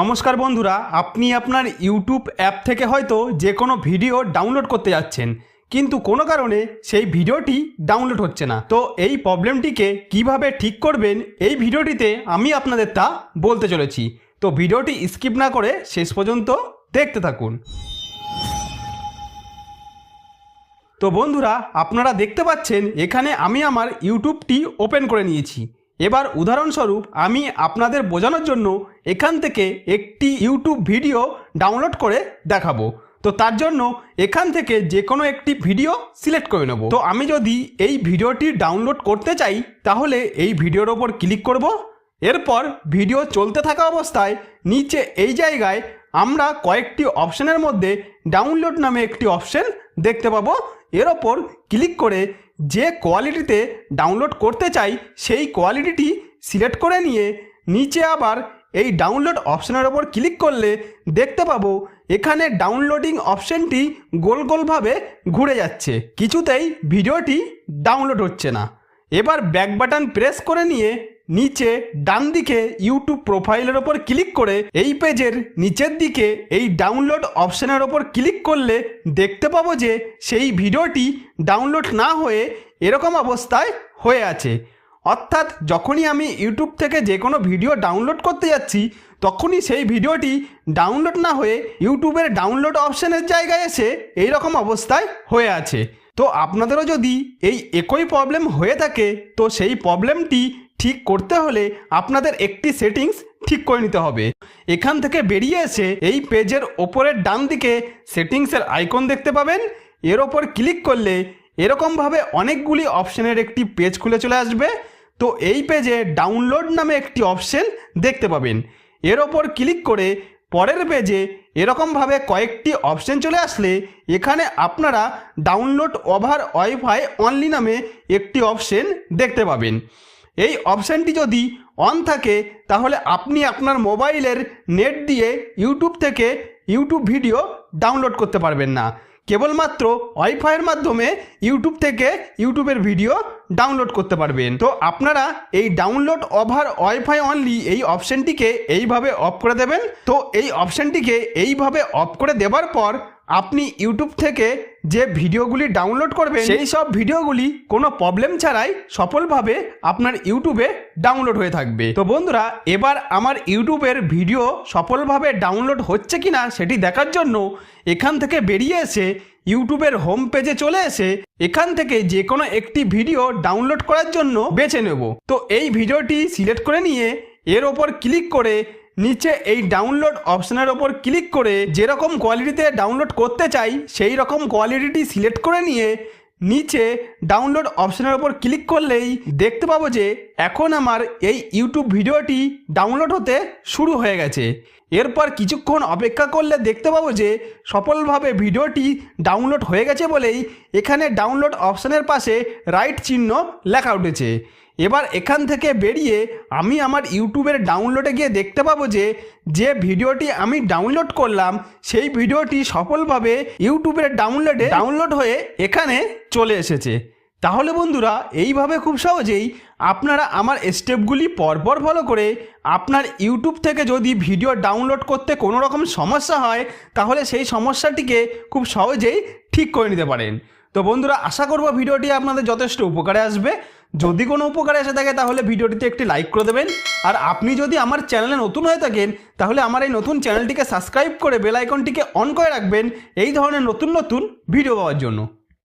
নমস্কার বন্ধুরা, আপনি আপনার ইউটিউব অ্যাপ থেকে হয়তো যে কোনো ভিডিও ডাউনলোড করতে যাচ্ছেন, কিন্তু কোনো কারণে সেই ভিডিওটি ডাউনলোড হচ্ছে না। তো এই প্রবলেমটিকে কীভাবে ঠিক করবেন, এই ভিডিওটিতে আমি আপনাদের তা বলতে চলেছি। তো ভিডিওটি স্কিপ না করে শেষ পর্যন্ত দেখতে থাকুন। তো বন্ধুরা, আপনারা দেখতে পাচ্ছেন, এখানে আমি আমার ইউটিউবটি ওপেন করে নিয়েছি। এবার উদাহরণস্বরূপ আমি আপনাদের বোঝানোর জন্য এখান থেকে একটি ইউটিউব ভিডিও ডাউনলোড করে দেখাবো। তো তার জন্য এখান থেকে যে কোনো একটি ভিডিও সিলেক্ট করে নেব। তো আমি যদি এই ভিডিওটি ডাউনলোড করতে চাই, তাহলে এই ভিডিওর ওপর ক্লিক করব। এরপর ভিডিও চলতে থাকা অবস্থায় নিচে এই জায়গায় আমরা কয়েকটি অপশনের মধ্যে ডাউনলোড নামে একটি অপশন দেখতে পাবো। এর ওপর ক্লিক করে যে কোয়ালিটিতে ডাউনলোড করতে চাই, সেই কোয়ালিটিটি সিলেক্ট করে নিয়ে নিচে আবার এই ডাউনলোড অপশানের ওপর ক্লিক করলে দেখতে পাবো এখানে ডাউনলোডিং অপশনটি গোল গোলভাবে ঘুরে যাচ্ছে। কিছুতেই ভিডিওটি ডাউনলোড হচ্ছে না। এবার ব্যাক বাটন প্রেস করে নিয়ে নিচে ডান দিকে ইউটিউব প্রোফাইলের ওপর ক্লিক করে এই পেজের নিচের দিকে এই ডাউনলোড অপশানের ওপর ক্লিক করলে দেখতে পাবো যে সেই ভিডিওটি ডাউনলোড না হয়ে এরকম অবস্থায় হয়ে আছে। অর্থাৎ যখনই আমি ইউটিউব থেকে যে কোনো ভিডিও ডাউনলোড করতে যাচ্ছি, তখনই সেই ভিডিওটি ডাউনলোড না হয়ে ইউটিউবের ডাউনলোড অপশানের জায়গায় এসে এই রকম অবস্থায় হয়ে আছে। তো আপনাদেরও যদি এই একই প্রবলেম হয়ে থাকে, তো সেই প্রবলেমটি ঠিক করতে হলে আপনাদের একটি সেটিংস ঠিক করে নিতে হবে। এখান থেকে বেরিয়ে এসে এই পেজের ওপরের ডান দিকে সেটিংসের আইকন দেখতে পাবেন। এর ওপর ক্লিক করলে এরকমভাবে অনেকগুলি অপশনের একটি পেজ খুলে চলে আসবে। তো এই পেজে ডাউনলোড নামে একটি অপশন দেখতে পাবেন। এর ওপর ক্লিক করে পরের পেজে এরকমভাবে কয়েকটি অপশন চলে আসলে এখানে আপনারা ডাউনলোড ওভার ওয়াইফাই অনলি নামে একটি অপশন দেখতে পাবেন। এই অপশানটি যদি অন থাকে, তাহলে আপনি আপনার মোবাইলের নেট দিয়ে ইউটিউব থেকে ইউটিউব ভিডিও ডাউনলোড করতে পারবেন না। কেবলমাত্র ওয়াইফাইয়ের মাধ্যমে ইউটিউব থেকে ইউটিউবের ভিডিও ডাউনলোড করতে পারবেন। তো আপনারা এই ডাউনলোড ওভার ওয়াইফাই অনলি এই অপশানটিকে এইভাবে অফ করে দেবেন। তো এই অপশানটিকে এইভাবে অফ করে দেবার পর আপনি ইউটিউব থেকে যে ভিডিওগুলি ডাউনলোড করবেন সেই সব ভিডিওগুলি কোনো প্রবলেম ছাড়াই সফলভাবে আপনার ইউটিউবে ডাউনলোড হয়ে থাকবে। তো বন্ধুরা এবার আমার ইউটিউবের ভিডিও সফলভাবে ডাউনলোড হচ্ছে কি না সেটি দেখার জন্য এখান থেকে বেরিয়ে এসে ইউটিউবের হোম পেজে চলে এসে এখান থেকে যে কোনো একটি ভিডিও ডাউনলোড করার জন্য বেছে নেব। তো এই ভিডিওটি সিলেক্ট করে নিয়ে এর ওপর ক্লিক করে নিচে এই ডাউনলোড অপশনের ওপর ক্লিক করে যেরকম কোয়ালিটিতে ডাউনলোড করতে চাই সেই রকম কোয়ালিটিটি সিলেক্ট করে নিয়ে নিচে ডাউনলোড অপশনের ওপর ক্লিক করলেই দেখতে পাবো যে এখন আমার এই ইউটিউব ভিডিওটি ডাউনলোড হতে শুরু হয়ে গেছে। এরপর কিছুক্ষণ অপেক্ষা করলে দেখতে পাবো যে সফলভাবে ভিডিওটি ডাউনলোড হয়ে গেছে বলেই এখানে ডাউনলোড অপশনের পাশে রাইট চিহ্ন লেখা উঠেছে। এবার এখান থেকে বেরিয়ে আমি আমার ইউটিউবের ডাউনলোডে গিয়ে দেখতে পাবো যে যে ভিডিওটি আমি ডাউনলোড করলাম, সেই ভিডিওটি সফলভাবে ইউটিউবের ডাউনলোডে ডাউনলোড হয়ে এখানে চলে এসেছে। তাহলে বন্ধুরা, এইভাবে খুব সহজেই আপনারা আমার স্টেপগুলি পরপর ফলো করে আপনার ইউটিউব থেকে যদি ভিডিও ডাউনলোড করতে কোনো রকম সমস্যা হয়, তাহলে সেই সমস্যাটিকে খুব সহজেই ঠিক করে নিতে পারেন। তো বন্ধুরা, আশা করব ভিডিওটি আপনাদের যথেষ্ট উপকারে আসবে। যদি কোনো উপকারে এসে থাকে, তাহলে ভিডিওটিতে একটি লাইক করে দেবেন। আর আপনি যদি আমার চ্যানেলে নতুন হয়ে থাকেন, তাহলে আমার এই নতুন চ্যানেলটিকে সাবস্ক্রাইব করে বেল আইকনটিকে অন করে রাখবেন। এই ধরনের নতুন নতুন ভিডিও পাওয়ার জন্য।